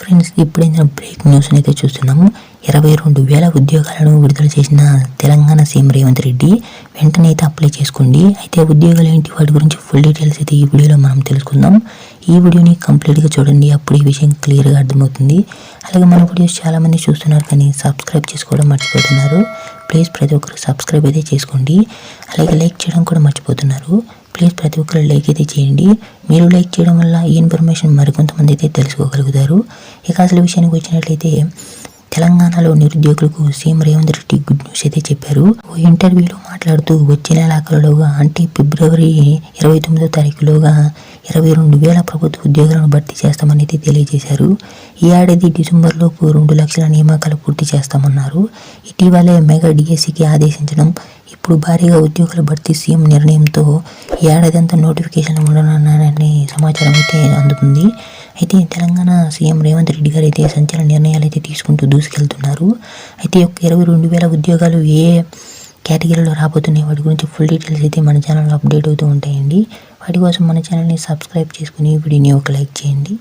Friends ఇప్పుడైన break news అయితే చూస్తున్నాము. ఇరవై రెండు వేల ఉద్యోగాలను విడుదల చేసిన తెలంగాణ సీఎం రేవంత్ రెడ్డి వెంటనే అయితే అప్లై చేసుకోండి. అయితే ఉద్యోగాలు ఏంటి? వాటి గురించి ఫుల్ డీటెయిల్స్ అయితే ఈ వీడియోలో మనం తెలుసుకుందాం. ఈ వీడియోని కంప్లీట్గా చూడండి. అప్పుడు ఈ విషయం క్లియర్గా అర్థమవుతుంది. అలాగే మన వీడియోస్ చాలామంది చూస్తున్నారు కానీ సబ్స్క్రైబ్ చేసుకోవడం మర్చిపోతున్నారు. ప్లీజ్ ప్రతి ఒక్కరు సబ్స్క్రైబ్ అయితే చేసుకోండి. అలాగే లైక్ చేయడం కూడా మర్చిపోతున్నారు. ప్లీజ్ ప్రతి ఒక్కరు లైక్ అయితే చేయండి. మీరు లైక్ చేయడం వల్ల ఈ ఇన్ఫర్మేషన్ మరికొంతమంది అయితే తెలుసుకోగలుగుతారు. ఇక అసలు విషయానికి వచ్చినట్లయితే తెలంగాణలో నిరుద్యోగులకు C M Revanth Reddy good news అయితే చెప్పారు. ఓ ఇంటర్వ్యూలో మాట్లాడుతూ వచ్చే నెల అంటే ఫిబ్రవరి ఇరవై తొమ్మిదో తారీఖులోగా ఇరవై రెండు వేల ప్రభుత్వ ఉద్యోగులను భర్తీ చేస్తామని అయితే తెలియజేశారు. ఈ ఏడాది డిసెంబర్లోపు రెండు లక్షల నియామకాలు పూర్తి చేస్తామన్నారు. ఇటీవలే మెగా డిఎస్సికి ఆదేశించడం ఇప్పుడు భారీగా ఉద్యోగుల భర్తీ సీఎం నిర్ణయంతో ఏడాదంతా ఏడాది అంతా నోటిఫికేషన్ ఉండనున్నారని సమాచారం అయితే అందుతుంది. అయితే తెలంగాణ సీఎం రేవంత్ రెడ్డి గారు అయితే సంచలన నిర్ణయాలు అయితే తీసుకుంటూ దూసుకెళ్తున్నారు. అయితే ఒక ఇరవై రెండు వేల ఉద్యోగాలు ఏ కేటగిరీలో రాబోతున్నాయి? వాటి గురించి ఫుల్ డీటెయిల్స్ అయితే మన ఛానల్లో అప్డేట్ అవుతూ ఉంటాయండి. వాటి కోసం మన ఛానల్ని సబ్స్క్రైబ్ చేసుకుని వీడియోని ఒక లైక్ చేయండి.